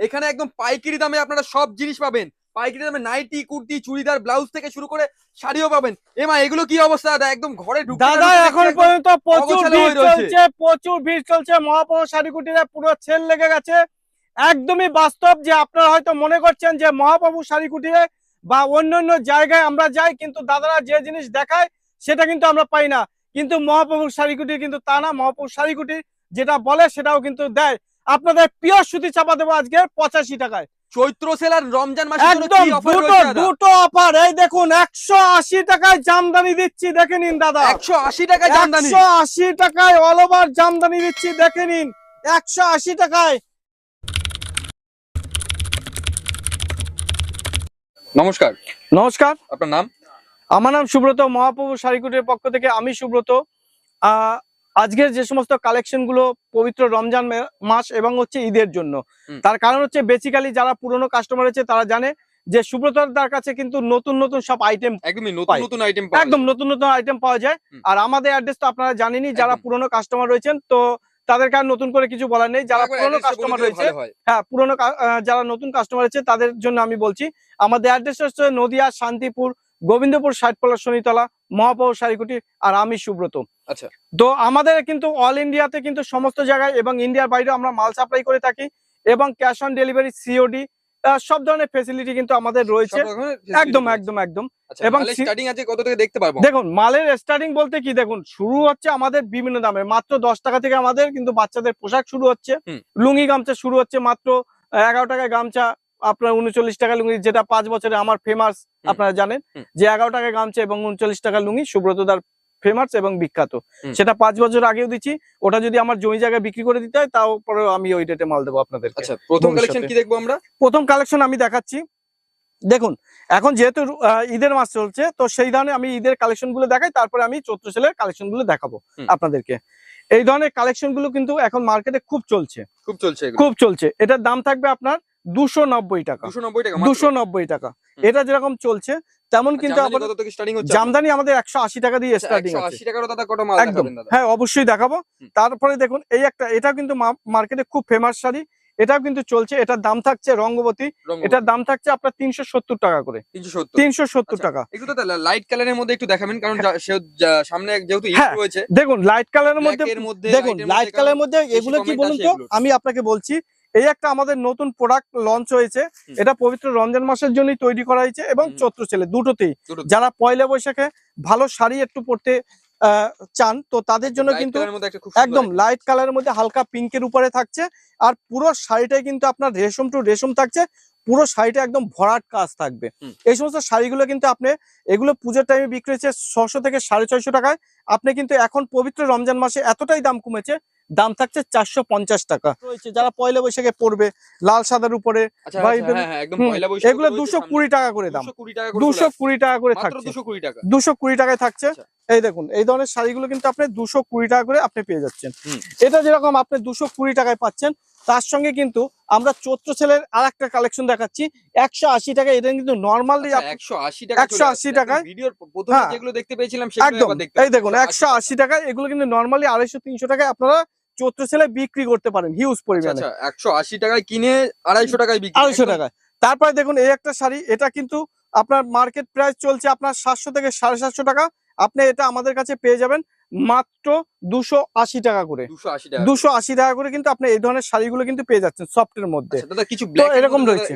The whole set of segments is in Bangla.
এখানে একদম পাইকারি দামে আপনারা সব জিনিস পাবেন। পাইকারি দামে নাইটি কুর্তি চুড়িদার ব্লাউজ থেকে শুরু করে শাড়িও পাবেন। এমা এগুলো কি অবস্থা? দাদা একদম ঘরে ঢুকতে না দাদা এখন পর্যন্ত প্রচুর ভিড় চলছে প্রচুর ভিড় চলছে। মহাপ্রভু শাড়িকুটিরে পুরো সেল লেগে গেছে। একদমই বাস্তব যে আপনারা হয়তো মনে করছেন যে মহাপ্রভু শাড়িকুটিরে বা অন্য অন্য জায়গায় আমরা যাই কিন্তু দাদারা যে জিনিস দেখায় সেটা কিন্তু আমরা পাই না। কিন্তু মহাপ্রভুর শাড়িকুটি কিন্তু তা না। মহাপ্রভুর শাড়িকুটি যেটা বলে সেটাও কিন্তু দেয়। আপনাদের পিওর সুতি চাপা দেবো আজকে পঁচাশি টাকায়। চৈত্র সেল আর রমজান জন্য একদম দুটো দুটো অফার এই দেখুন একশো আশি টাকায় জামদানি দিচ্ছি দেখে নিন দাদা। একশো আশি টাকায় জামদানি। একশো আশি টাকায় অল ওভার জামদানি দিচ্ছি দেখে নিন। একশো আশি টাকায়। নমস্কার। নমস্কার। আপনার নাম? আমার নাম সুব্রত মহাপ্রভু শাড়িকুটির পক্ষ থেকে আমি সুব্রত। আহ, আজকের যে সমস্ত কালেকশনগুলো পবিত্র রমজান মাস এবং হচ্ছে ঈদের জন্য। তার কারণ হচ্ছে বেসিক্যালি যারা পুরনো কাস্টমার আছে তারা জানে যে সুব্রতদার কাছে কিন্তু নতুন নতুন সব আইটেম একদমই নতুন নতুন আইটেম একদম নতুন নতুন আইটেম পাওয়া যায়। আর আমাদের অ্যাড্রেস তো আপনারা জানেনই যারা। পুরনো কাস্টমার রয়েছেন তো তাদেরকে আর নতুন করে কিছু বলার নেই। যারা পুরনো কাস্টমার রয়েছে হ্যাঁ। পুরনো যারা নতুন কাস্টমার আছে তাদের জন্য আমি বলছি আমাদের অ্যাড্রেস হচ্ছে নদিয়া শান্তিপুর গোবিন্দপুর ষাটপালা শনিতলা মহাপৌর শাড়িকুটি আর আমি সুব্রত। আচ্ছা। তো আমাদের কিন্তু অল ইন্ডিয়াতে কিন্তু সমস্ত জায়গায় এবং ইন্ডিয়ার বাইরে আমরা মাল সাপ্লাই করে থাকি এবং ক্যাশ অন ডেলিভারি সিওডি সব ধরনের ফেসিলিটি কিন্তু আমাদের রয়েছে। একদম একদম একদম। এবং এবং স্টার্টিং আছে কত থেকে দেখতে পারব? দেখুন মালের স্টার্টিং বলতে কি? দেখুন শুরু হচ্ছে আমাদের বিভিন্ন দামে মাত্র দশ টাকা থেকে আমাদের কিন্তু বাচ্চাদের পোশাক শুরু হচ্ছে। লুঙ্গি গামছা শুরু হচ্ছে মাত্র এগারো টাকায় গামছা। আপনার উনচল্লিশ টাকা লুঙ্গি যেটা পাঁচ বছরে আমার ফেমাস আপনারা জানেন যে এগারো টাকা গামছা এবং উনচল্লিশ টাকা লুঙ্গি সুব্রতদার ফেমাস এবং বিখ্যাত। সেটা পাঁচ বছর আগেও দিচ্ছি ওটা যদি আমার জমি জায়গায় বিক্রি করে দিতে হয় তাও পরে আমি ওই রেটে মাল দেবো আপনাদের আচ্ছা প্রথম কালেকশন কি দেখব আমরা? প্রথম কালেকশন আমি দেখাচ্ছি। দেখুন এখন যেহেতু ঈদের মাস চলছে তো সেই ধরনের আমি ঈদের কালেকশনগুলো দেখাই তারপরে আমি চৈত্র সেলের কালেকশনগুলো দেখাবো আপনাদেরকে। এই ধরনের কালেকশনগুলো কিন্তু এখন মার্কেটে খুব চলছে। খুব চলছে খুব চলছে। এটার দাম থাকবে আপনার দুশো নব্বই টাকা। দুশো নব্বই টাকা। এটা যেরকম চলছে তেমন কিন্তু জামদানি আমাদের একশো আশি টাকা দিয়ে স্টার্টিং একদম। হ্যাঁ অবশ্যই দেখাবো। তারপরে দেখুন এই একটা এটা কিন্তু মার্কেটে খুব ফেমাস শাড়ি। এটাও কিন্তু চলছে এটার দাম থাকছে রঙ্গবতী। এটার দাম থাকছে আপনার তিনশো সত্তর টাকা করে। তিনশো সত্তর। আচ্ছা। টাকা। একটু লাইট কালারের মধ্যে একটু দেখাবেন কারণ যা- সে- যা- সামনে যেহেতু হ্যাঁ, রয়েছে। দেখুন লাইট কালারের মধ্যে দেখুন লাইট কালারের মধ্যে এগুলো কি বলুন তো? আমি আপনাকে বলছি এই একটা আমাদের নতুন প্রোডাক্ট লঞ্চ হয়েছে। এটা পবিত্র রমজান মাসের জন্যই তৈরি করা হয়েছে এবং। চৈত্র ছেলে দুটোতেই। যারা পয়লা বৈশাখে ভালো শাড়ি একটু পরতে চান তো তাদের জন্য কিন্তু একদম। লাইট কালারের মধ্যে হালকা পিঙ্কের উপরে থাকছে। আর পুরো শাড়িটাই কিন্তু আপনার রেশম টু রেশম থাকছে। পুরো শাড়িটা একদম ভরাট কাজ থাকবে। এই সমস্ত শাড়িগুলো কিন্তু আপনি এগুলো পুজোর টাইমে বিক্রি হচ্ছে ছশো থেকে সাড়ে ছয়শো টাকায়। আপনি কিন্তু এখন পবিত্র রমজান মাসে এতটাই দাম কমেছে দাম থাকছে চারশো পঞ্চাশ টাকা। রয়েছে যারা পয়লা বৈশাখে পড়বে লাল সাদার উপরে আচ্ছা, আচ্ছা, হ্যাঁ, হ্যাঁ, এগুলো দুশো কুড়ি টাকা করে দাম। দুশো কুড়ি টাকা করে থাকছে। দুশো কুড়ি টাকায় থাকছে। আচ্ছা। এই দেখুন এই ধরনের শাড়িগুলো কিন্তু আপনি দুশো কুড়ি টাকা করে আপনি পেয়ে যাচ্ছেন। এটা যেরকম আপনি দুশো কুড়ি টাকায় পাচ্ছেন তার সঙ্গে কিন্তু আমরা চৈত্র ছেলের আর একটা কালেকশন দেখাচ্ছি। একশো আশি টাকা এটা কিন্তু নর্মালি একশো আশি টাকা 180 টাকায়? ভিডিওর প্রথমে হ্যাঁ। যেগুলো দেখতে পেয়েছিলাম একদম। এই দেখুন একশো আশি টাকা এগুলো কিন্তু নর্মালি আড়াইশো তিনশো টাকায় আপনারা চৈত্র ছেলে বিক্রি করতে পারেন হিউজ আচ্ছা, পরিমাণে। আচ্ছা, একশো আশি টাকায় কিনে আড়াইশো টাকায় বিক্রি আড়াইশো টাকায়। তারপরে দেখুন এই একটা শাড়ি এটা কিন্তু আপনার মার্কেট প্রাইস চলছে আপনার সাতশো থেকে সাড়ে সাতশো টাকা। আপনি এটা আমাদের কাছে পেয়ে যাবেন মাত্র দুশো আশি টাকা করে। দুশো আশি টাকা করে। কিন্তু আপনি এই ধরনের শাড়িগুলো কিন্তু পেয়ে যাচ্ছেন সফটের মধ্যে। আচ্ছা, কিছু এরকম রয়েছে।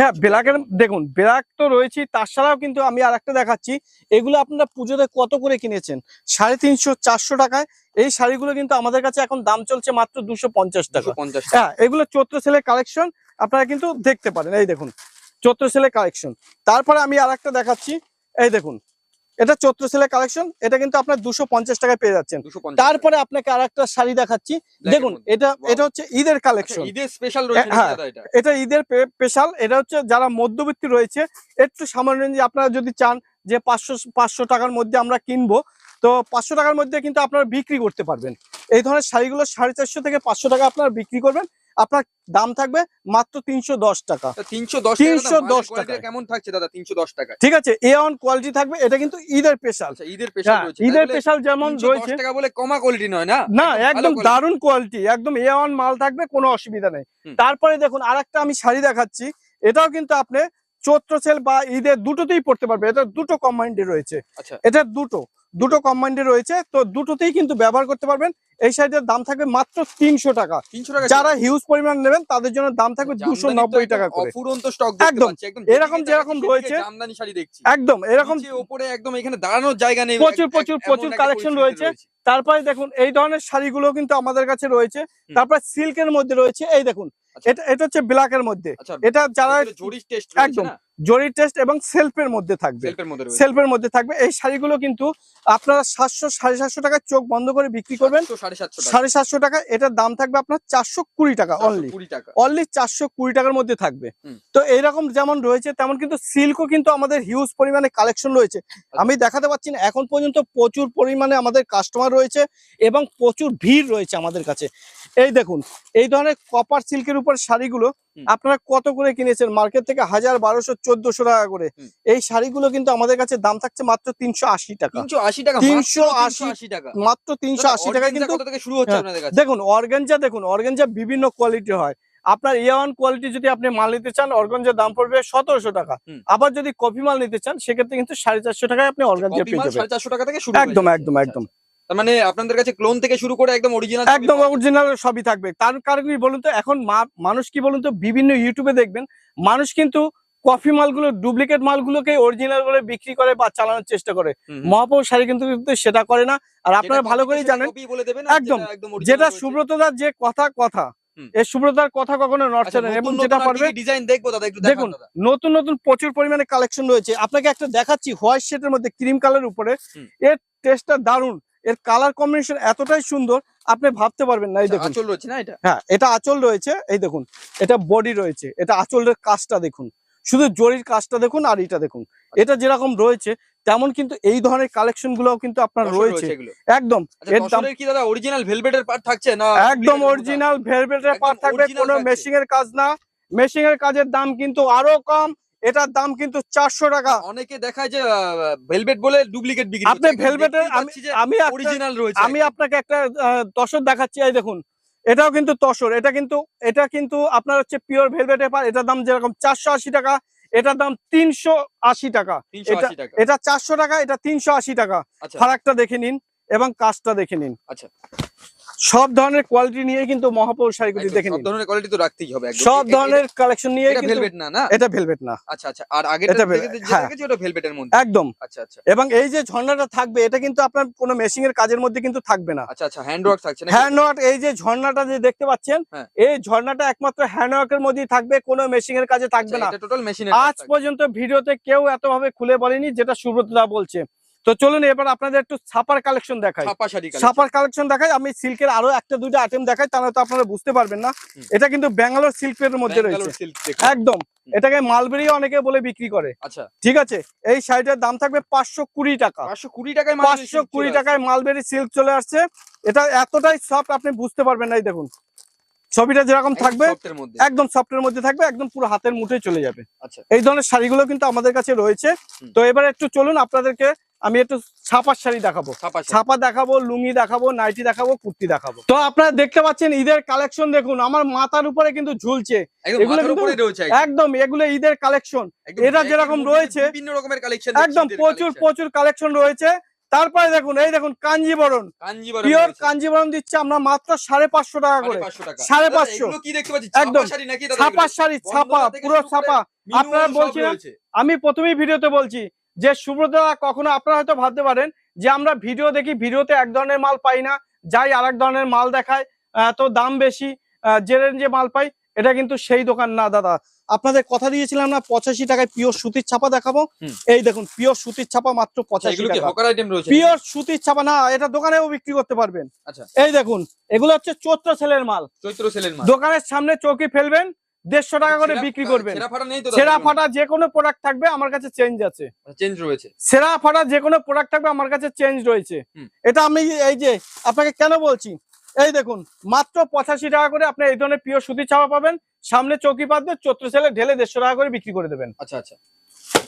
হ্যাঁ ব্ল্যাকের দেখুন ব্ল্যাক তো রয়েছে তার ছাড়াও কিন্তু আমি আর একটা দেখাচ্ছি। এগুলো আপনারা পুজোতে কত করে কিনেছেন? সাড়ে তিনশো চারশো টাকায়। এই শাড়িগুলো কিন্তু আমাদের কাছে এখন দাম চলছে মাত্র দুশো পঞ্চাশ টাকা। হ্যাঁ এগুলো চৈত্র সেলের কালেকশন আপনারা কিন্তু দেখতে পারেন। এই দেখুন চৈত্র সেলের কালেকশন। তারপরে আমি আর একটা দেখাচ্ছি। এই দেখুন এটা চৈত্র সেলের কালেকশন এটা কিন্তু আপনার দুশো পঞ্চাশ টাকায় পেয়ে যাচ্ছেন। তারপরে আপনাকে আর একটা শাড়ি দেখাচ্ছি। দেখুন এটা এটা হচ্ছে ঈদের আচ্ছা, কালেকশন ঈদের স্পেশাল হ্যাঁ। এটা। এটা ঈদের স্পেশাল এটা হচ্ছে যারা মধ্যবিত্তি রয়েছে একটু সামান্য রেঞ্জে আপনারা যদি চান যে পাঁচশো পাঁচশো টাকার মধ্যে আমরা কিনবো তো পাঁচশো টাকার মধ্যে কিন্তু আপনারা বিক্রি করতে পারবেন। এই ধরনের শাড়িগুলো সাড়ে চারশো থেকে পাঁচশো টাকা আপনারা বিক্রি করবেন। আপনার দাম থাকবে মাত্র তিনশো দশ টাকা। তিনশো দশ 310 টাকায়। কেমন থাকছে দাদা? তিনশো দশ টাকা। ঠিক আছে এ অন কোয়ালিটি থাকবে এটা কিন্তু ঈদের স্পেশাল আচ্ছা ঈদের স্পেশাল ঈদের বলে স্পেশাল যেমন রয়েছে। টাকা বলে কমা কোয়ালিটি নয় না? না একদম। দারুণ কোয়ালিটি একদম এ অন মাল থাকবে কোনো অসুবিধা নেই। তারপরে দেখুন আরেকটা আমি শাড়ি দেখাচ্ছি। এটাও কিন্তু আপনি চৈত্র সেল বা ঈদের দুটোতেই পড়তে পারবে এটা দুটো কম্বাইন্ডে রয়েছে। আচ্ছা। এটা দুটো। দুটো কম্বাইন্ডে রয়েছে তো দুটোতেই কিন্তু ব্যবহার করতে পারবেন। এই শাড়িটার দাম থাকবে মাত্র তিনশো টাকা। তিনশো টাকা যারা হিউজ পরিমাণ নেবেন তাদের জন্য দাম থাকবে দুশো নব্বই টাকা করে। স্টক একদম। এরকম যেরকম রয়েছে, সেদিকে শাড়ি দেখছি। একদম এরকম ওপরে একদম এখানে দাঁড়ানোর জায়গা নেই। প্রচুর, প্রচুর, প্রচুর কালেকশন রয়েছে। তারপরে দেখুন এই ধরনের শাড়িগুলো কিন্তু আমাদের কাছে রয়েছে। তারপরে সিল্কের মধ্যে রয়েছে এই দেখুন। এটা এটা হচ্ছে ব্ল্যাকের মধ্যে। আচ্ছা এটা যারা টেস্ট একদম। জরি টেস্ট এবং সেলফের মধ্যে থাকবে। সেলফের মধ্যে থাকবে। এই শাড়িগুলো কিন্তু আপনারা সাতশো সাড়ে সাতশো টাকায় চোখ বন্ধ করে বিক্রি করবেন। সাড়ে সাতশো টাকা। সাড়ে সাতশো টাকা এটার দাম থাকবে আপনার চারশো কুড়ি টাকা অনলি অনলি চারশো কুড়ি টাকার মধ্যে থাকবে। তো এইরকম যেমন রয়েছে তেমন কিন্তু সিল্কও কিন্তু আমাদের হিউজ পরিমাণে কালেকশন রয়েছে। আচ্ছা। আমি দেখাতে পাচ্ছি না এখন পর্যন্ত প্রচুর পরিমাণে আমাদের কাস্টমার রয়েছে এবং প্রচুর ভিড় রয়েছে আমাদের কাছে। এই দেখুন এই ধরনের কপার সিল্কের উপর শাড়িগুলো। আপনারা কত করে কিনেছেন? মার্কেট থেকে হাজার বারোশো চোদ্দশো টাকা করে। এই শাড়িগুলো কিন্তু আমাদের কাছে দাম থাকছে মাত্র তিনশো আশি টাকা। তিনশো আশি টাকা 380 আশি টাকা। মাত্র তিনশো আশি টাকা কিন্তু শুরু হচ্ছে হ্যাঁ, দেখুন অর্গেঞ্জা দেখুন অর্গেঞ্জা বিভিন্ন কোয়ালিটি হয়। আপনার এ ওয়ান কোয়ালিটি যদি আপনি মাল নিতে চান অর্গেঞ্জার দাম পড়বে সতেরোশো টাকা। আবার যদি কপি মাল নিতে চান সেক্ষেত্রে কিন্তু সাড়ে চারশো টাকায় আপনি অর্গেঞ্জা পেয়ে যাবেন। সাড়ে চারশো টাকা থেকে শুরু একদম একদম একদম। তার মানে আপনাদের কাছে ক্লোন থেকে শুরু করে একদম অরিজিনাল একদম অরিজিনাল সবই থাকবে। তার কারণ কি বলুন তো এখন মা- মানুষ কি বলুন তো বিভিন্ন ইউটিউবে দেখবেন মানুষ কিন্তু কফি মালগুলো ডুপ্লিকেট মালগুলোকে অরিজিনাল বলে বিক্রি করে বা চালানোর চেষ্টা করে। মহাপৌর শাড়ি কিন্তু সেটা করে না। আর আপনারা ভালো করেই জানেন একদম। যেটা সুব্রতদার যে কথা কথা। এই সুব্রতদার কথা কখনো নড়ছে না এবং যেটা পারবে। ডিজাইন দেখব দাদা একটু দেখুন দেখুন নতুন নতুন প্রচুর পরিমাণে কালেকশন রয়েছে। আপনাকে একটা দেখাচ্ছি হোয়াইট শেডের মধ্যে ক্রিম কালার উপরে। এর টেস্টটা দারুণ। এর কালার কম্বিনেশন এতটাই সুন্দর আপনি ভাবতে পারবেন না এই দেখুন। আচল রয়েছে না এটা? হ্যাঁ এটা আঁচল রয়েছে এই দেখুন এটা বডি রয়েছে এটা আঁচলের কাজটা দেখুন। শুধু জরির কাজটা দেখুন আর এটা দেখুন। এটা যেরকম রয়েছে তেমন কিন্তু এই ধরনের কালেকশন গুলোও কিন্তু আপনার রয়েছে। একদম আচ্ছা কি দাদা অরিজিনাল ভেলভেটের পার্ট থাকছে না একদম অরিজিনাল ভেলভেটের পার্ট থাকবে কোনো মেশিং এর কাজ না। মেশিং এর কাজের দাম কিন্তু আরও কম এটার দাম কিন্তু চারশো টাকা। অনেকে দেখায় যে ভেলভেট বলে ডুপ্লিকেট বিক্রি আপনি ভেলভেটের আমি অরিজিনাল রয়েছে। আমি আপনাকে একটা তসর দেখাচ্ছি এই দেখুন। এটাও কিন্তু তসর। এটা কিন্তু এটা কিন্তু আপনার হচ্ছে পিওর ভেলভেটের পার এটার দাম যেরকম চারশো আশি টাকা এটার দাম তিনশো আশি টাকা। 380 এটা চারশো টাকা এটা তিনশো আশি টাকা। আচ্ছা। ফারাকটা দেখে নিন এবং কাজটা দেখে নিন। আচ্ছা। সব ধরনের কোয়ালিটি নিয়ে কিন্তু মহাপৌর শাড়িগুলি একদম, দেখে সব ধরনের কোয়ালিটি তো রাখতেই হবে সব ধরনের কালেকশন নিয়ে এটা ভেলভেট না না? এটা ভেলভেট না। আচ্ছা আচ্ছা আর আগে এটা হ্যাঁ। দেখেছি ওটা ভেলভেটের মধ্যে? একদম। আচ্ছা আচ্ছা। এবং এই যে ঝর্ণাটা থাকবে এটা কিন্তু আপনার কোনো মেশিং এর কাজের মধ্যে কিন্তু থাকবে না। আচ্ছা আচ্ছা হ্যান্ড ওয়ার্ক থাকছে না হ্যান্ড ওয়ার্ক এই যে ঝর্ণাটা যে দেখতে পাচ্ছেন হ্যাঁ। এই ঝর্ণাটা একমাত্র হ্যান্ড ওয়ার্কের মধ্যেই থাকবে কোনো মেশিং এর কাজে থাকবে না। এটা টোটাল মেশিনের আজ পর্যন্ত ভিডিওতে কেউ এতভাবে খুলে বলেনি যেটা সুব্রতদা বলছে। তো চলুন এবার আপনাদের একটু ছাপার কালেকশন দেখাই। ছাপার কালেকশন দেখাই আমি সিল্কের আরও একটা দুইটা আইটেম দেখাই তাহলে তো আপনারা বুঝতে পারবেন না। এটা কিন্তু ব্যাঙ্গালোর সিল্কের মধ্যে রয়েছে। একদম। এটাকে মালবেরি অনেকে বলে বিক্রি করে। আচ্ছা। ঠিক আছে? এই শাড়িটার দাম থাকবে পাঁচশো কুড়ি টাকা। পাঁচশো কুড়ি টাকায় মালবেরি পাঁচশো কুড়ি টাকায় মালবেরি সিল্ক চলে আসছে। এটা এতটাই সফট আপনি বুঝতে পারবেন না এই দেখুন। ছবিটা যেরকম থাকবে একদম সফটের মধ্যে থাকবে একদম পুরো হাতের মুঠে চলে যাবে। আচ্ছা। এই ধরনের শাড়িগুলো কিন্তু আমাদের কাছে রয়েছে। তো এবার একটু চলুন আপনাদেরকে আমি একটু ছাপার শাড়ি দেখাবো। ছাপা দেখাবো লুঙ্গি দেখাবো নাইটি দেখাবো কুর্তি দেখাবো। তো আপনারা দেখতে পাচ্ছেন ঈদের কালেকশন দেখুন আমার মাথার উপরে কিন্তু ঝুলছে। একদম এগুলো মাথার কিন্তু উপরেই রয়েছে একদম। একদম এগুলো ঈদের কালেকশন। এটা যেরকম রয়েছে, বিভিন্ন রকমের কালেকশন একদম প্রচুর প্রচুর কালেকশন রয়েছে। তারপরে দেখুন এই দেখুন কাঞ্জিবরণ। পিওর রয়েছে। কাঞ্জিবরম দিচ্ছে আমরা মাত্র সাড়ে পাঁচশো টাকা করে। সাড়ে পাঁচশো। এগুলো কি দেখতে পাচ্ছি? একদম। ছাপা শাড়ি ছাপার শাড়ি ছাপা পুরো ছাপা। আপনারা বলছিলেন- আমি প্রথমেই ভিডিওতে বলছি যে সুব্রতা কখনো আপনারা হয়তো ভাবতে পারেন যে আমরা ভিডিও দেখি ভিডিওতে এক ধরনের মাল পাই না যাই আর এক ধরনের মাল দেখায় তো দাম বেশি যে রেঞ্জে মাল পাই এটা কিন্তু সেই দোকান না দাদা। আপনাদের কথা দিয়েছিলাম না পঁচাশি টাকায় পিওর সুতির ছাপা দেখাবো। এই দেখুন পিওর সুতির ছাপা মাত্র আচ্ছা, পঁচাশি পিওর সুতির ছাপা না এটা দোকানেও বিক্রি করতে পারবেন। আচ্ছা। এই দেখুন এগুলো হচ্ছে চৈত্র ছেলের মাল। চৈত্র সেলের মাল। দোকানের সামনে চৌকি ফেলবেন দেড়শো টাকা করে বিক্রি করবেন। সেরা ফাটা যে কোনো প্রোডাক্ট থাকবে আমার কাছে চেঞ্জ আছে। চেঞ্জ রয়েছে। সেরা ফাটা যে কোনো প্রোডাক্ট থাকবে আমার কাছে চেঞ্জ রয়েছে। এটা আমি এই যে আপনাকে কেন বলছি? এই দেখুন মাত্র পঁচাশি টাকা করে আপনি এই ধরনের প্রিয় সুতির ছাপা পাবেন। সামনে চৌকি পাতবে চত্র সেলে ঢেলে দেড়শো টাকা করে বিক্রি করে দেবেন। আচ্ছা আচ্ছা।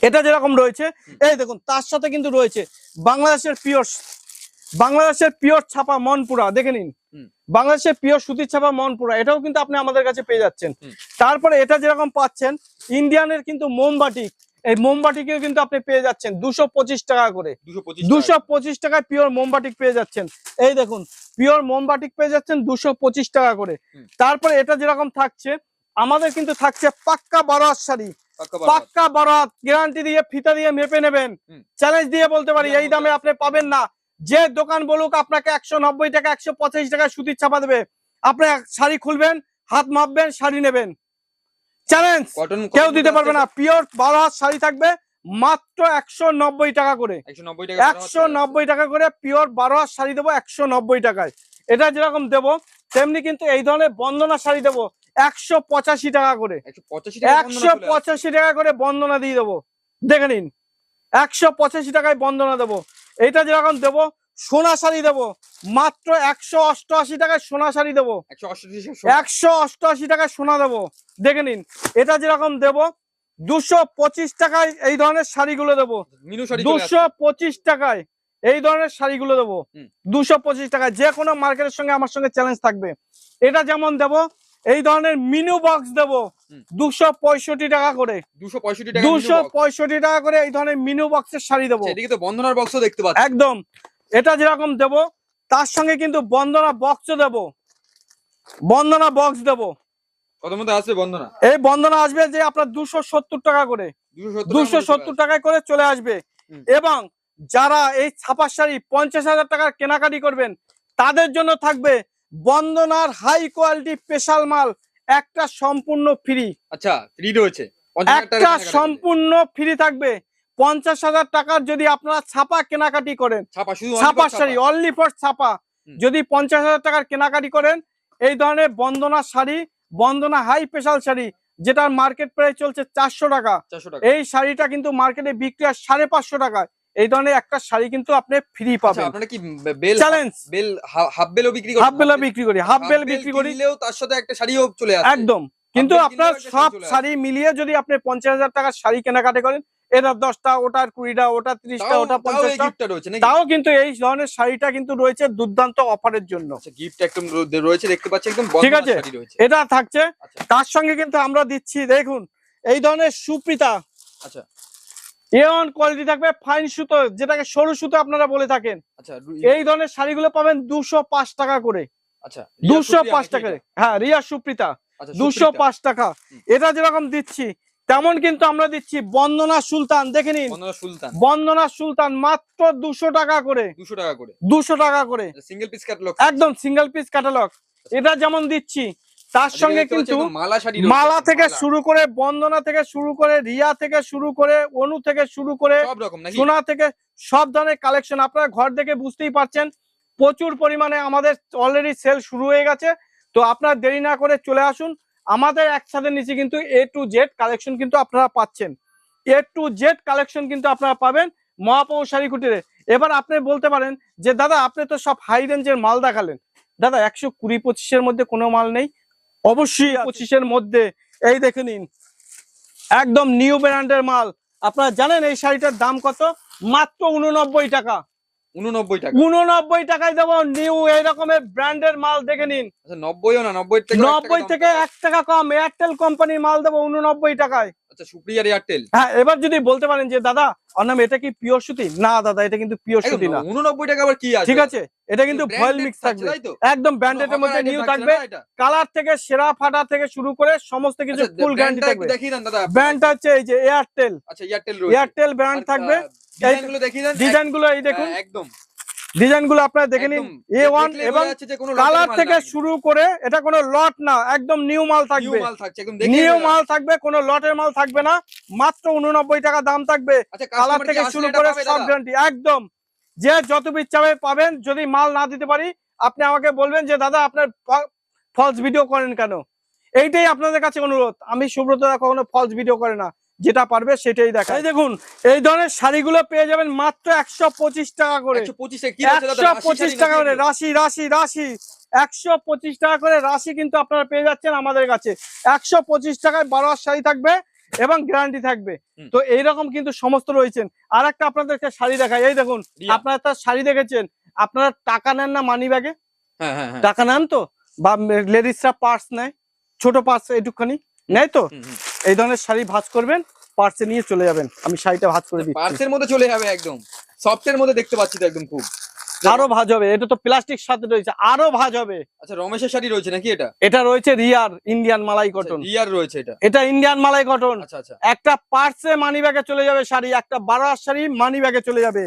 এটা যেরকম রয়েছে এই দেখুন তার সাথে কিন্তু রয়েছে বাংলাদেশের পিওর বাংলাদেশের পিওর ছাপা মনপুরা দেখে নিন। বাংলাদেশের পিওর সুতির ছাপা মনপুরা এটাও কিন্তু আপনি আমাদের কাছে পেয়ে যাচ্ছেন। তারপরে এটা যেরকম পাচ্ছেন ইন্ডিয়ানের কিন্তু মোমবাটি এই মোমবাটিকেও কিন্তু আপনি পেয়ে যাচ্ছেন দুশো পঁচিশ টাকা করে। দুশো পঁচিশ টাকায় পিওর মোমবাটিক পেয়ে যাচ্ছেন। এই দেখুন পিওর মোমবাটিক পেয়ে যাচ্ছেন দুশো পঁচিশ টাকা করে। তারপরে এটা যেরকম থাকছে আমাদের কিন্তু থাকছে পাক্কা বারো শাড়ি। পাক্কা বারো গ্যারান্টি দিয়ে ফিতা দিয়ে মেপে নেবেন। চ্যালেঞ্জ দিয়ে বলতে পারি এই দামে আপনি পাবেন না। যে দোকান বলুক আপনাকে একশো নব্বই টাকা একশো পঁচাশি টাকা সুতির ছাপা দেবে। আপনি শাড়ি খুলবেন হাত মাপবেন শাড়ি নেবেন। চ্যালেঞ্জ কেউ দিতে পারবে না। পিওর বারো হাত শাড়ি থাকবে মাত্র একশো নব্বই টাকা করে। একশো নব্বই টাকা করে পিওর বারো হাত শাড়ি দেবো একশো নব্বই টাকায়। এটা যেরকম দেবো তেমনি কিন্তু এই ধরনের বন্দনা শাড়ি দেবো একশো পঁচাশি টাকা করে। একশো পঁচাশি টাকা করে বন্দনা দিয়ে দেবো। দেখে নিন। একশো পঁচাশি টাকায় বন্দনা দেবো। এইটা যেরকম দেবো সোনা শাড়ি দেবো মাত্র একশো অষ্টআশি টাকায় সোনা শাড়ি দেবো। একশো অষ্টআশি টাকায় সোনা। দেবো। দেখে নিন এটা যেরকম দেবো দুশো পঁচিশ টাকায় এই ধরনের শাড়িগুলো দেবো। দুশো পঁচিশ টাকায় এই ধরনের শাড়িগুলো দেবো। দুশো পঁচিশ টাকায় যে কোনো মার্কেটের সঙ্গে আমার সঙ্গে চ্যালেঞ্জ থাকবে। এটা যেমন দেবো এই ধরনের মিনু বক্স দেবো। দুশো পঁয়ষট্টি টাকা করে। দুশো পঁয়ষট্টি টাকা দুশো পঁয়ষট্টি টাকা করে এই ধরনের মিনু বক্সের শাড়ি দেবো। এদিকে তো বন্ধনার বক্সও দেখতে পাচ্ছি। একদম। এটা যেরকম দেবো তার সঙ্গে কিন্তু বন্দনা বক্সও দেবো। বন্দনা বক্স দেবো। কত মধ্যে আসবে বন্ধনা এই বন্দনা আসবে যে আপনার দুশো সত্তর টাকা করে। দুশো দুশো সত্তর টাকায় করে চলে আসবে। এবং যারা এই ছাপার শাড়ি পঞ্চাশ হাজার টাকার কেনাকাটি করবেন তাদের জন্য থাকবে বন্দনার হাই কোয়ালিটি স্পেশাল মাল একটা সম্পূর্ণ ফ্রি আচ্ছা ফ্রি রয়েছে। একটা সম্পূর্ণ ফ্রি থাকবে। পঞ্চাশ হাজার টাকার যদি আপনারা ছাপা কেনাকাটি করেন ছাপা শাড়ি অনলি ফর ছাপা? যদি পঞ্চাশ হাজার টাকার কেনাকাটি করেন এই ধরনের বন্দনা শাড়ি বন্দনা হাই স্পেশাল শাড়ি যেটার মার্কেট প্রাইস চলছে চারশো টাকা। এই শাড়িটা কিন্তু মার্কেটে বিক্রি হয় সাড়ে পাঁচশো টাকায়। এই ধরনের একটা শাড়ি কিন্তু আপনি ফ্রি আচ্ছা, পাবেন। আপনারা কি বেল চ্যালেঞ্জ বেল হাফ বেলও বিক্রি করেন? হাফ বেলা বিক্রি করি হাফ বেল বিক্রি করি। তার সাথে একটা শাড়িও চলে আসে। একদম। কিন্তু আপনার সব শাড়ি মিলিয়ে যদি আপনি পঞ্চাশ হাজার টাকার শাড়ি কেনাকাটি করেন এটা দশটা ওটার কুড়িটা ওটা ত্রিশটা ওটা পঞ্চাশটা তাও কিন্তু এই ধরনের শাড়িটা কিন্তু রয়েছে দুর্দান্ত অফারের জন্য। আচ্ছা গিফট একদম রয়েছে দেখতে পাচ্ছি একদম ঠিক আছে। শাড়ি রয়েছে। এটা থাকছে। আচ্ছা। তার সঙ্গে কিন্তু আমরা দিচ্ছি দেখুন এই ধরনের সুপ্রিতা। আচ্ছা। এ ওয়ান কোয়ালিটি থাকবে ফাইন সুতো যেটাকে সরু সুতো আপনারা বলে থাকেন। আচ্ছা এই ধরনের শাড়িগুলো পাবেন দুশো পাঁচ টাকা করে। আচ্ছা দুশো পাঁচ টাকা হ্যাঁ রিয়া সুপ্রিতা। আচ্ছা দুশো পাঁচ টাকা। এটা যেরকম দিচ্ছি তেমন কিন্তু আমরা দিচ্ছি বন্দনা সুলতান দেখে নিন। বন্দনা সুলতান। বন্দনা সুলতান মাত্র দুশো টাকা করে। দুশো টাকা করে। দুশো টাকা করে। সিঙ্গেল পিস ক্যাটালগ একদম সিঙ্গেল পিস ক্যাটালগ এটা যেমন দিচ্ছি তার সঙ্গে কিন্তু মালা থেকে শুরু করে বন্দনা থেকে শুরু করে রিয়া থেকে শুরু করে অনু থেকে শুরু করে সোনা থেকে সব ধরনের কালেকশন আপনারা ঘর দেখে বুঝতেই পারছেন প্রচুর পরিমাণে আমাদের অলরেডি সেল শুরু হয়ে গেছে। তো আপনারা দেরি না করে চলে আসুন। আমাদের একসাথে নিচে কিন্তু এ টু জেড কালেকশন কিন্তু আপনারা পাচ্ছেন। এ টু জেড কালেকশন কিন্তু আপনারা পাবেন মহাপৌ শাড়ি কুটিরে। এবার আপনি বলতে পারেন যে দাদা আপনি তো সব হাই রেঞ্জের মাল দেখালেন। দাদা একশো কুড়ি পঁচিশের মধ্যে কোনো মাল নেই। অবশ্যই পঁচিশের মধ্যে এই দেখে নিন। একদম নিউ ব্র্যান্ডের মাল। আপনারা জানেন এই শাড়িটার দাম কত? মাত্র উননব্বই টাকা। উননব্বই টাকা। উননব্বই টাকায় দেবো নিউ এই রকমের ব্র্যান্ডের মাল দেখে নিন। আচ্ছা নব্বইও না নব্বই নব্বই থেকে এক টাকা কম এয়ারটেল কোম্পানির মাল দেবো উননব্বই টাকায়। আচ্ছা সুপ্রিয়ার এয়ারটেল। হ্যাঁ এবার যদি বলতে পারেন যে দাদা অনাম এটা কি পিওর সুতি? না দাদা এটা কিন্তু পিওর সুতি না। উননব্বই টাকা আবার কি আছে? ঠিক আছে এটা কিন্তু ফয়েল মিক্স থাকবে। একদম ব্র্যান্ডেডের মধ্যে নিউ থাকবে। কালার থেকে সেরা ফাটা থেকে শুরু করে সমস্ত কিছু ফুল গ্যারান্টি থাকবে। দেখিয়ে দেন দাদা ব্র্যান্ডটা হচ্ছে এই যে এয়ারটেল আচ্ছা এয়ারটেল রয়েছে। এয়ারটেল ব্র্যান্ড থাকবে। ডিজাইনগুলো দেখিয়ে দেন। ডিজাইনগুলো এই দেখুন। হ্যাঁ, একদম। ডিজাইনগুলো আপনারা দেখে নিন। এ ওয়ান এবং কালার থেকে শুরু করে এটা কোনো লট না একদম নিউ মাল থাকবে। নিউ মাল থাকবে কোনো লটের মাল থাকবে না মাত্র উননব্বই টাকা দাম থাকবে। আচ্ছা কালার থেকে শুরু করে সব গ্যারান্টি একদম। যে যত চাবে পাবেন যদি মাল না দিতে পারি আপনি আমাকে বলবেন যে দাদা আপনার ফলস ভিডিও করেন কেন? এইটাই আপনাদের কাছে অনুরোধ। আমি সুব্রত দা কখনো ফলস ভিডিও করে না। যেটা পারবে সেটাই দেখা এই দেখুন এই ধরনের শাড়িগুলো পেয়ে যাবেন মাত্র একশো পঁচিশ টাকা করে। একশো পঁচিশ টাকা করে রাশি রাশি রাশি। একশো পঁচিশ টাকা করে রাশি কিন্তু আপনারা পেয়ে যাচ্ছেন আমাদের কাছে। একশো পঁচিশ টাকায় বারো শাড়ি থাকবে এবং গ্যারান্টি থাকবে। তো এইরকম কিন্তু সমস্ত রয়েছেন। আর একটা আপনাদেরকে শাড়ি দেখাই। এই দেখুন আপনারা তার শাড়ি দেখেছেন? আপনারা টাকা নেন না মানি ব্যাগে হ্যাঁ হ্যাঁ টাকা নেন তো? বা লেডিসরা পার্স নেয়? ছোট পার্স একটুখানি? নেয় তো। এই ধরনের শাড়ি ভাজ করবেন পার্সে নিয়ে চলে যাবেন। আমি শাড়িটা ভাজ করে দিই পার্সের মধ্যে চলে যাবে একদম। সফটের মধ্যে দেখতে পাচ্ছি তো একদম খুব। আরও ভাজ হবে এটা তো প্লাস্টিক সাথে রয়েছে আরও ভাজ হবে। আচ্ছা রমেশের শাড়ি রয়েছে নাকি এটা? এটা রয়েছে রিয়ার ইন্ডিয়ান মালাই কটন রিয়ার রয়েছে এটা। এটা ইন্ডিয়ান মালাই কটন আচ্ছা আচ্ছা। একটা পার্সে মানি ব্যাগে চলে যাবে শাড়ি একটা বারো শাড়ি মানি ব্যাগে চলে যাবে।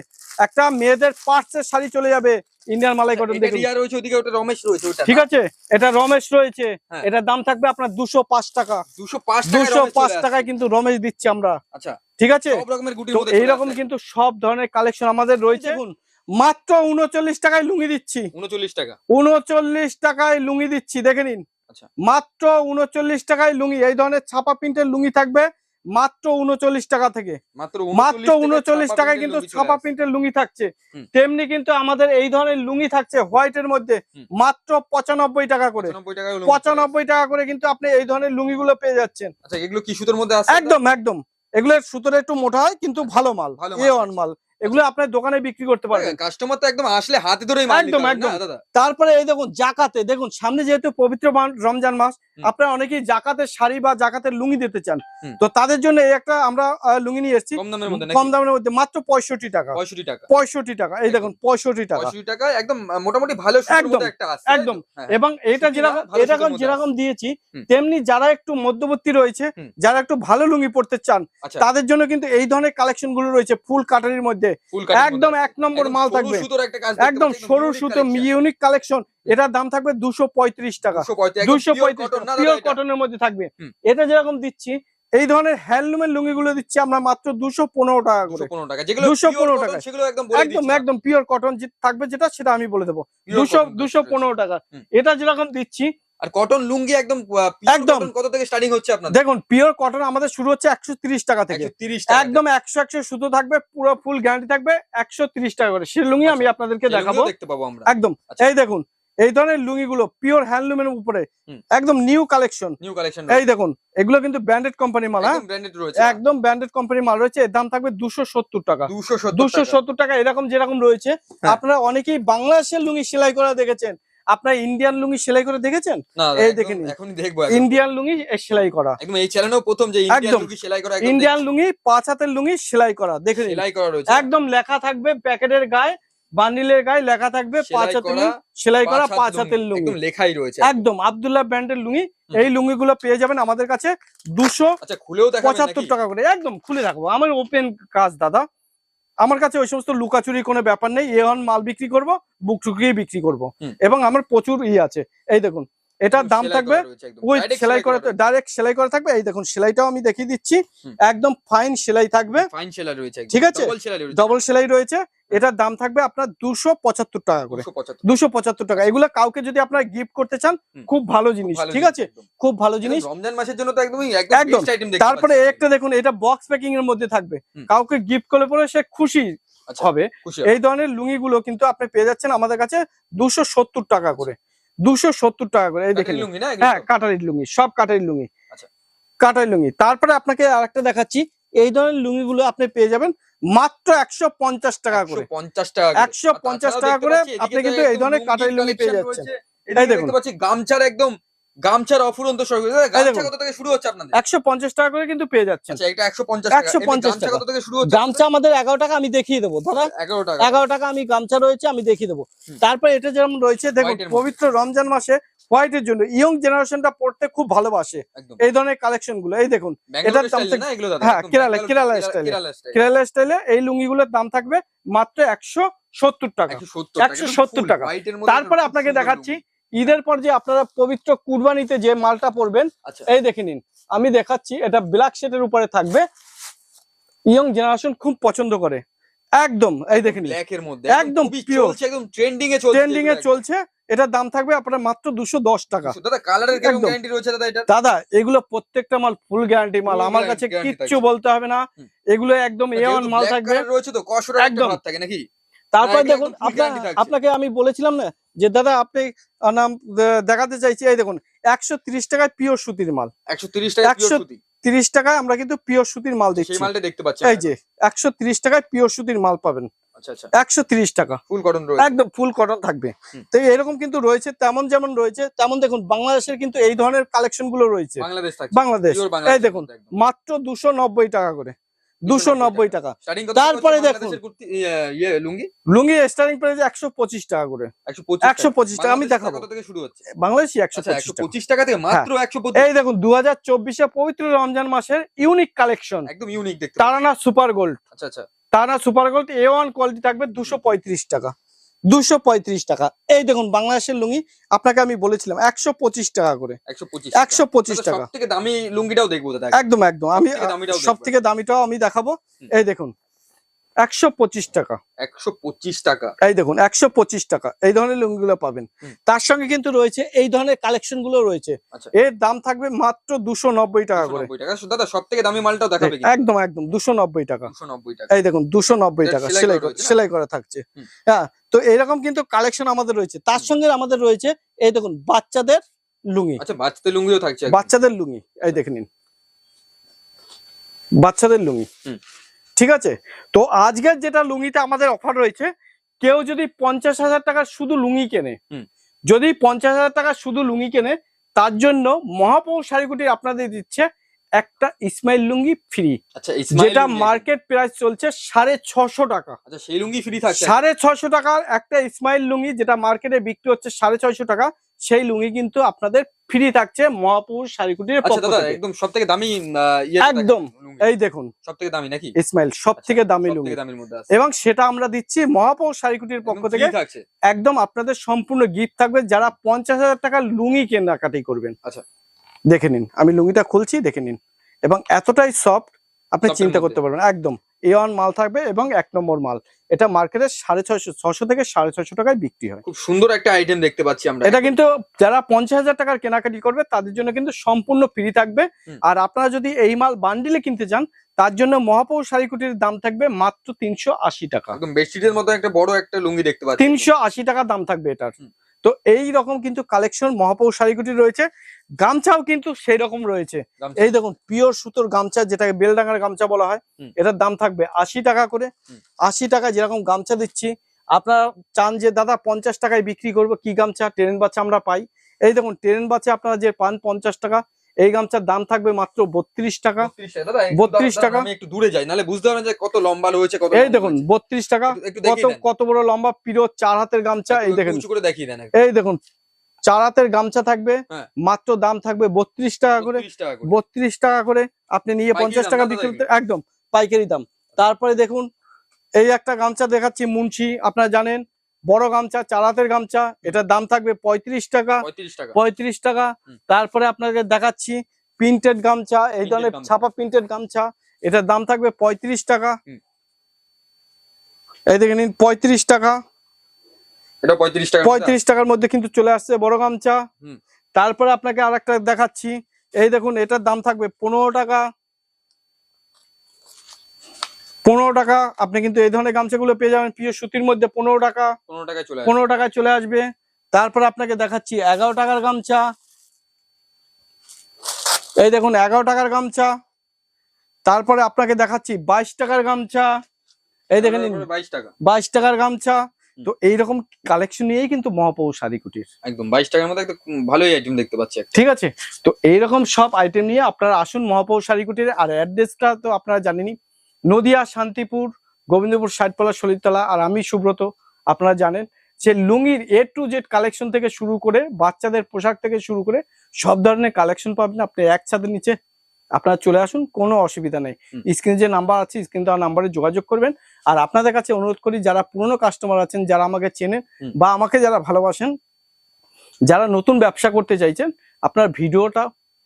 একটা মেয়েদের পার্সের শাড়ি চলে যাবে ইন্ডিয়ান মালাই কটন দেখুন। রিয়া রয়েছে ওদিকে ওটা রমেশ রয়েছে ওটা ঠিক আছে? এটা রমেশ রয়েছে। হ্যাঁ। এটার দাম থাকবে আপনার দুশো পাঁচ টাকা। দুশো পাঁচ টাকা দুশো পাঁচ টাকায় কিন্তু রমেশ দিচ্ছি আমরা। আচ্ছা। ঠিক আছে? সব রকমের মধ্যে এইরকম কিন্তু সব ধরনের কালেকশন আমাদের রয়েছে। দেখুন মাত্র উনচল্লিশ টাকায় লুঙ্গি দিচ্ছি। উনচল্লিশ টাকা? উনচল্লিশ টাকায় লুঙ্গি দিচ্ছি দেখে নিন। আচ্ছা। মাত্র উনচল্লিশ টাকায় লুঙ্গি এই ধরনের ছাপা প্রিন্টের লুঙ্গি থাকবে মাত্র উনচল্লিশ টাকা থেকে। মাত্র উনচল্লিশ টাকায় কিন্তু ছাপা প্রিন্টের লুঙ্গি থাকছে। তেমনি কিন্তু আমাদের এই ধরনের লুঙ্গি থাকছে হোয়াইটের মধ্যে মাত্র পঁচানব্বই টাকা করে। পঁচানব্বই টাকা করে কিন্তু আপনি এই ধরনের লুঙ্গি গুলো পেয়ে যাচ্ছেন। আচ্ছা এগুলো কি সুতোর মধ্যে একদম একদম। এগুলো সুতোর একটু মোটা হয় কিন্তু ভালো মাল। এ ওয়ান মাল। এগুলো আপনার দোকানে বিক্রি করতে পারবেন কাস্টমার তো একদম আসলে হাতে ধরে একদম, একদম। তারপরে এই দেখুন জাকাতে দেখুন সামনে যেহেতু পবিত্র রমজান মাস। আপনারা অনেকেই জাকাতের শাড়ি বা জাকাতের লুঙ্গি দিতে চান। তো তাদের জন্য এই একটা আমরা লুঙ্গি নিয়ে এসেছি। কম দামের মধ্যে মাত্র পঁয়ষট্টি টাকা। পঁয়ষট্টি টাকা। পঁয়ষট্টি টাকা। এই দেখুন পঁয়ষট্টি টাকা। টাকা একদম মোটামুটি ভালো একদম? একদম। হ্যাঁ, এবং এটা যেরকম এরকম যেরকম দিয়েছি তেমনি যারা একটু মধ্যবর্তী রয়েছে যারা একটু ভালো লুঙ্গি পড়তে চান আচ্ছা। তাদের জন্য কিন্তু এই ধরনের কালেকশনগুলো রয়েছে ফুল কাটারির মধ্যে। একদম এক নম্বর মাল থাকবে। একদম সরু সুতো ইউনিক কালেকশন এটার দাম থাকবে দুশো পঁয়ত্রিশ টাকা। দুশো পঁয়ত্রিশ পিওর কটনের মধ্যে থাকবে। এটা যেরকম দিচ্ছি এই ধরনের হ্যান্ডলুমের লুঙ্গি গুলো দিচ্ছি আমরা মাত্র দুশো পনেরো টাকা করে। 215 টাকা যেগুলো 215 pure cotton, টাকায়। সেগুলো একদম একদম পিওর কটন থাকবে যেটা সেটা আমি বলে দেবো। দুশো দুশো পনেরো টাকা। এটা যেরকম দিচ্ছি আর কটন লুঙ্গি একদম একদম। কত থেকে স্টার্টিং হচ্ছে আপনাদের? দেখুন পিওর কটন আমাদের শুরু হচ্ছে একশো তিরিশ টাকা থেকে। 130 একদম একশো একশো সুতো থাকবে পুরো ফুল গ্যারান্টি থাকবে একশো তিরিশ টাকা করে। সেই লুঙ্গি আমি আপনাদেরকে দেখাবো। দেখতে পাবো আমরা। একদম। আচ্ছা। এই দেখুন এই ধরনের লুঙ্গি গুলো পিওর হ্যান্ডলুমের উপরে একদম নিউ কালেকশন নিউ কালেকশন এই দেখুন এগুলো কিন্তু ব্র্যান্ডেড কোম্পানি মাল হ্যাঁ? একদম ব্র্যান্ডেড রয়েছে। কোম্পানি মাল রয়েছে এর দাম থাকবে দুশো সত্তর টাকা। দুশো টাকা সত্তর টাকা এরকম যেরকম রয়েছে। হ্যাঁ। আপনারা অনেকেই বাংলাদেশের লুঙ্গি সেলাই করা দেখেছেন। আপনার ইন্ডিয়ান লুঙ্গি সেলাই করে দেখেছেন? এই এই দেখে দেখে নিন। দেখব ইন্ডিয়ান লুঙ্গি সেলাই করা। একদম এই চ্যানেলেও প্রথম যে ইন্ডিয়ান লুঙ্গি সেলাই করা ইন্ডিয়ান লুঙ্গি পাঁচ হাতের লুঙ্গি সেলাই করা দেখে সেলাই করা রয়েছে। একদম লেখা থাকবে প্যাকেটের গায়ে বান্ডিলের গায়ে লেখা থাকবে পাঁচ হাতের লুঙ্গি সেলাই করা পাঁচ হাতের লুঙ্গি একদম লেখাই রয়েছে একদম আব্দুল্লাহ ব্র্যান্ডের লুঙ্গি এই লুঙ্গি গুলো পেয়ে যাবেন আমাদের কাছে দুশো আচ্ছা পঁচাত্তর টাকা করে একদম খুলে রাখব। আমার ওপেন কাজ দাদা। আমার কাছে ওই সমস্ত লুকাচুরি কোনো ব্যাপার নেই এ অন মাল বিক্রি করব বুক টুকিয়ে বিক্রি করব। এবং আমার প্রচুর ই আছে। এই দেখুন এটার দাম থাকবে। ওই সেলাই করা ডাইরেক্ট সেলাই করা থাকবে এই দেখুন সেলাইটাও আমি দেখিয়ে দিচ্ছি। একদম ফাইন সেলাই থাকবে। ফাইন সেলাই রয়েছে ঠিক আছে? ডবল সেলাই রয়েছে। এটার দাম থাকবে আপনার দুশো পঁচাত্তর টাকা করে। দুশো পঁচাত্তর। টাকা। এগুলো কাউকে যদি আপনারা গিফট করতে চান খুব ভালো জিনিস ঠিক আছে? খুব ভালো জিনিস। রমজান মাসের জন্য তো একদমই একদম। তারপরে একটা দেখুন এটা বক্স প্যাকিং এর মধ্যে থাকবে। কাউকে গিফট করলে পরে সে খুশি আচ্ছা, হবে। এই ধরনের লুঙ্গি গুলো কিন্তু আপনি পেয়ে যাচ্ছেন আমাদের কাছে দুশো সত্তর টাকা করে। দুশো সত্তর টাকা করে। এই দেখেন লুঙ্গি না হ্যাঁ? কাটারির লুঙ্গি সব কাটারির লুঙ্গি। আচ্ছা। কাটারির লুঙ্গি। তারপরে আপনাকে আরেকটা দেখাচ্ছি। এই ধরনের লুঙ্গি গুলো আপনি পেয়ে যাবেন মাত্র একশো পঞ্চাশ টাকা করে। পঞ্চাশ টাকা একশো পঞ্চাশ টাকা করে আপনি কিন্তু এই ধরনের কাটারি লুঙ্গি পেয়ে যাচ্ছেন। এটাই দেখতে পাচ্ছি গামছার একদম গামছার অফুরন্ত গামছা কত থেকে শুরু হচ্ছে আপনাদের? একশো পঞ্চাশ টাকা করে কিন্তু পেয়ে যাচ্ছেন। আচ্ছা এটা 150 টাকা। 150 গামছা টাকা। কত থেকে শুরু হচ্ছে গামছা আমাদের এগারো টাকা আমি দেখিয়ে দেবো। দাদা 11 টাকা। এগারো টাকা আমি গামছা রয়েছে আমি দেখিয়ে দেবো। তারপর এটা যেরকম রয়েছে দেখুন। পবিত্র রমজান মাসে হোয়াইটের জন্য। ইয়ং জেনারেশনটা পড়তে খুব ভালোবাসে। এই ধরনের কালেকশনগুলো এই দেখুন ব্যাঙ্গালোর দাম স্টাইল হ্যাঁ, কেরালা- কেরালা এ। কেরালা স্টাইলে এই লুঙ্গিগুলোর দাম থাকবে মাত্র একশো সত্তর টাকা। একশো সত্তর টাকা। তারপরে আপনাকে দেখাচ্ছি। ঈদের পর যে আপনারা পবিত্র কুরবানিতে যে মালটা পরবেন আচ্ছা। এই দেখে নিন। আমি দেখাচ্ছি এটা ব্ল্যাক শেডের উপরে থাকবে। ইয়ং জেনারেশন খুব পছন্দ করে। একদম এই দেখে নিন। একদম ট্রেন্ডিং এ চলছে ট্রেন্ডিং এ চলছে এটার দাম থাকবে আপনার মাত্র দুশো দশ টাকা। দাদা কালারের গ্যারান্টি রয়েছে দাদা এটা? দাদা এগুলো প্রত্যেকটা মাল ফুল গ্যারান্টি মাল। আমার কাছে কিচ্ছু বলতে হবে না। এগুলো একদম এ ওয়ান মাল থাকবে। রয়েছে তো একদম। একদম। থাকে নাকি? তারপর দেখুন আপনার আপনাকে আমি বলেছিলাম না যে দাদা আপনি নাম দেখাতে চাইছি এই দেখুন একশো তিরিশ টাকায় পিওর সুতির মাল। একশো তিরিশ টাকা তিরিশ টাকায় আমরা কিন্তু পিওর সুতির মাল দিচ্ছি। মালটা দেখতে পাচ্ছি এই যে একশো তিরিশ টাকায় পিওর সুতির মাল পাবেন। আচ্ছা আচ্ছা। একশো তিরিশ টাকা। ফুল কটন একদম ফুল কটন থাকবে। তো এরকম কিন্তু রয়েছে তেমন যেমন রয়েছে তেমন দেখুন বাংলাদেশের কিন্তু এই ধরনের কালেকশনগুলো রয়েছে। বাংলাদেশ এই দেখুন মাত্র দুশো নব্বই টাকা করে। দুশো নব্বই টাকা। তারপরে দেখুন। ইয়ে, ইয়ে লুঙ্গি? লুঙ্গি প্রাইস একশো পঁচিশ টাকা করে। একশো পঁচিশ টাকা। আমি বাংলাদেশ দেখাবো। শুরু হচ্ছে? বাংলাদেশি একশো আচ্ছা পঁচিশ একশো টাকা পঁচিশ টাকা থেকে মাত্র একশো এই দেখুন দু হাজার চব্বিশে পবিত্র রমজান মাসের ইউনিক কালেকশন একদম ইউনিক পাচ্ছি। সুপার গোল্ড আচ্ছা আচ্ছা। Super gold A one quality থাকবে দুশো পঁয়ত্রিশ টাকা। দুশো পঁয়ত্রিশ টাকা। এই দেখুন বাংলাদেশের লুঙ্গি আপনাকে আমি বলেছিলাম একশো পঁচিশ টাকা করে। একশো পঁচিশ টাকা। থেকে দামি লুঙ্গিটাও দেখব একদম একদম। আমি সব থেকে দামিটাও আমি দেখাবো। এই দেখুন একশো পঁচিশ টাকা। একশো পঁচিশ টাকা। এই দেখুন একশো পঁচিশ টাকা। এই ধরনের লুঙ্গিগুলো পাবেন। তার সঙ্গে কিন্তু রয়েছে এই ধরনের কালেকশনগুলো রয়েছে। আচ্ছা। এর দাম থাকবে মাত্র দুশো নব্বই টাকা করে। দাদা সব থেকে দামি দেখাবে একদম একদম দুশো নব্বই টাকা। এই দেখুন দুশো নব্বই টাকা সেলাই সেলাই করা থাকছে। হ্যাঁ তো এরকম কিন্তু কালেকশন আমাদের রয়েছে। তার সঙ্গে আমাদের রয়েছে এই দেখুন বাচ্চাদের লুঙ্গি। আচ্ছা বাচ্চাদের লুঙ্গিও থাকছে বাচ্চাদের লুঙ্গি এই দেখে নিন। বাচ্চাদের লুঙ্গি। ঠিক আছে? তো আজকের যেটা লুঙ্গিতে আমাদের অফার রয়েছে কেউ যদি পঞ্চাশ হাজার টাকার শুধু লুঙ্গি কেনে যদি পঞ্চাশ হাজার টাকার শুধু লুঙ্গি কেনে তার জন্য মহাপৌ শাড়িকুটি আপনাদের দিচ্ছে একটা ইসমাইল লুঙ্গি ফ্রি আচ্ছা যেটা মার্কেট প্রাইস চলছে সাড়ে ছশো টাকা। আচ্ছা সেই লুঙ্গি ফ্রি থাকছে? সাড়ে ছশো টাকার একটা ইসমাইল লুঙ্গি যেটা মার্কেটে বিক্রি হচ্ছে সাড়ে ছয়শো টাকা সেই লুঙ্গি কিন্তু আপনাদের ফ্রি থাকছে মহাপুর শাড়িকুটির আচ্ছা পক্ষ দাদা থেকে। একদম সব থেকে দামি একদম। এই দেখুন। সব থেকে দামি নাকি? ইসমাইল সব থেকে দামি লুঙ্গি। এবং সেটা আমরা দিচ্ছি মহাপৌ শাড়িকুটির পক্ষ থেকে। একদম আপনাদের সম্পূর্ণ গিফট থাকবে। যারা পঞ্চাশ হাজার টাকার লুঙ্গি কেনাকাটি করবেন। আচ্ছা। দেখে নিন। আমি লুঙ্গিটা খুলছি দেখে নিন। এবং এতটাই সফট আপনি চিন্তা করতে পারবেন একদম। এ ওয়ান মাল থাকবে এবং এক নম্বর মাল। এটা মার্কেটে সাড়ে ছয়শো ছশো থেকে সাড়ে ছয়শো টাকায় বিক্রি হয়। খুব সুন্দর একটা আইটেম দেখতে পাচ্ছি আমরা। এটা কিন্তু যারা পঞ্চাশ হাজার টাকার কেনাকাটি করবে তাদের জন্য কিন্তু সম্পূর্ণ ফ্রি থাকবে। আর আপনারা যদি এই মাল বান্ডিলে কিনতে চান তার জন্য মহাপৌ শাড়িকুটির দাম থাকবে মাত্র তিনশো আশি টাকা। একদম বেডশিটের মতো একটা বড় একটা লুঙ্গি দেখতে পাচ্ছি। তিনশো আশি টাকা দাম থাকবে এটার। তো এই রকম কিন্তু কালেকশন মহাপৌর শাড়িগুটি রয়েছে। গামছাও কিন্তু সেই রকম রয়েছে এই দেখুন পিওর সুতোর গামছা যেটাকে বেলডাঙ্গার গামছা বলা হয় এটার দাম থাকবে আশি টাকা করে। আশি টাকা যেরকম গামছা দিচ্ছি আপনারা চান যে দাদা পঞ্চাশ টাকায় বিক্রি করব কি গামছা? ট্রেন বাচ্চা আমরা পাই। এই দেখুন ট্রেন বাচ্চা আপনারা যে পান পঞ্চাশ টাকা। এই গামছার দাম থাকবে মাত্র বত্রিশ টাকা। 32 টাকা। একটু 32 দাদা, টাকা। আমি একটু দূরে যাই নাহলে বুঝতে পারবেন যে কত লম্বা রয়েছে কত এই দেখুন বত্রিশ টাকা কত কত বড় লম্বা পিরো চার হাতের গামছা এই দেখেন। করে দেখিয়ে দেন এই দেখুন চার হাতের গামছা থাকবে হ্যাঁ। মাত্র দাম থাকবে বত্রিশ টাকা করে। 32 টাকা করে। বত্রিশ টাকা করে আপনি নিয়ে পঞ্চাশ টাকা বিক্রি করতে একদম পাইকারি দাম। তারপরে দেখুন এই একটা গামছা দেখাচ্ছি মুন্সি আপনারা জানেন বড় গামছা চার হাতের গামছা এটার দাম থাকবে পঁয়ত্রিশ টাকা। পঁয়ত্রিশ টাকা। তারপরে আপনাকে দেখাচ্ছি প্রিন্টেড গামছা এই ধরনের ছাপা প্রিন্টেড গামছা এটার দাম থাকবে পঁয়ত্রিশ টাকা। এই দেখে নিন পঁয়ত্রিশ টাকা। এটা 35 টাকা পঁয়ত্রিশ টাকার মধ্যে কিন্তু চলে আসছে বড় গামছা। তারপরে আপনাকে আর একটা দেখাচ্ছি। এই দেখুন এটার দাম থাকবে পনেরো টাকা। পনেরো টাকা আপনি কিন্তু এই ধরনের গামছাগুলো পেয়ে যাবেন প্রিয় সুতির মধ্যে পনেরো টাকা। 15 টাকায় চলে পনেরো টাকায় চলে আসবে। তারপরে আপনাকে দেখাচ্ছি এগারো টাকার গামছা। এই দেখুন এগারো টাকার গামছা। তারপরে আপনাকে দেখাচ্ছি বাইশ টাকার গামছা। এই দেখেন 22 টাকা। বাইশ টাকার গামছা। তো এইরকম কালেকশন নিয়েই কিন্তু মহাপৌ শাড়ি কুটির। একদম 22 টাকার মধ্যে একটা ভালোই আইটেম দেখতে পাচ্ছি ঠিক আছে? তো এইরকম সব আইটেম নিয়ে আপনারা আসুন মহাপৌ শাড়িকুটির আর অ্যাড্রেসটা তো আপনারা জানেনই নদিয়া শান্তিপুর গোবিন্দপুর ষাটপালা শলিতলা আর আমি সুব্রত। আপনারা জানেন যে লুঙ্গির এ টু জেড কালেকশন থেকে শুরু করে বাচ্চাদের পোশাক থেকে শুরু করে সব ধরনের কালেকশন পাবেন। আপনি এক ছাদের নিচে আপনারা চলে আসুন কোনো অসুবিধা নেই। স্ক্রিনে যে নাম্বার আছে স্ক্রিন দেওয়া নাম্বারে যোগাযোগ করবেন। আর আপনাদের কাছে অনুরোধ করি যারা পুরনো কাস্টমার আছেন যারা আমাকে চেনেন বা আমাকে যারা ভালোবাসেন যারা নতুন ব্যবসা করতে চাইছেন আপনার ভিডিওটা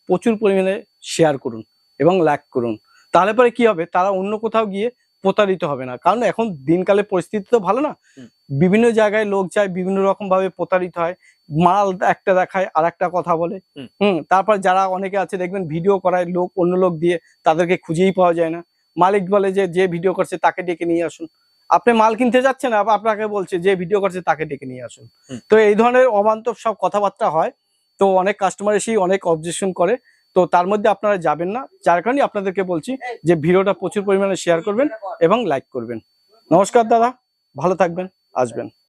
প্রচুর পরিমাণে শেয়ার করুন এবং লাইক করুন। তাহলে পরে কি হবে? তারা অন্য কোথাও গিয়ে প্রতারিত হবে না। কারণ এখন দিনকালে পরিস্থিতি তো ভালো না। বিভিন্ন জায়গায় লোক যায় বিভিন্ন রকম ভাবে প্রতারিত হয় মাল একটা দেখায় আর একটা কথা বলে। হুম। তারপর যারা অনেকে আছে দেখবেন ভিডিও করায় লোক অন্য লোক দিয়ে তাদেরকে খুঁজেই পাওয়া যায় না। মালিক বলে যে যে ভিডিও করছে তাকে ডেকে নিয়ে আসুন। আপনি মাল কিনতে যাচ্ছেন আবার আপনাকে বলছে যে ভিডিও করছে তাকে ডেকে নিয়ে আসুন। তো এই ধরনের অবান্তব সব কথাবার্তা হয়। তো অনেক কাস্টমার এসেই অনেক অবজেকশন করে। তো তার মধ্যে আপনারা যাবেন না। যার কারণে আপনাদেরকে বলছি যে ভিডিওটা প্রচুর পরিমাণে শেয়ার করবেন এবং লাইক করবেন। নমস্কার দাদা, ভালো থাকবেন, আসবেন।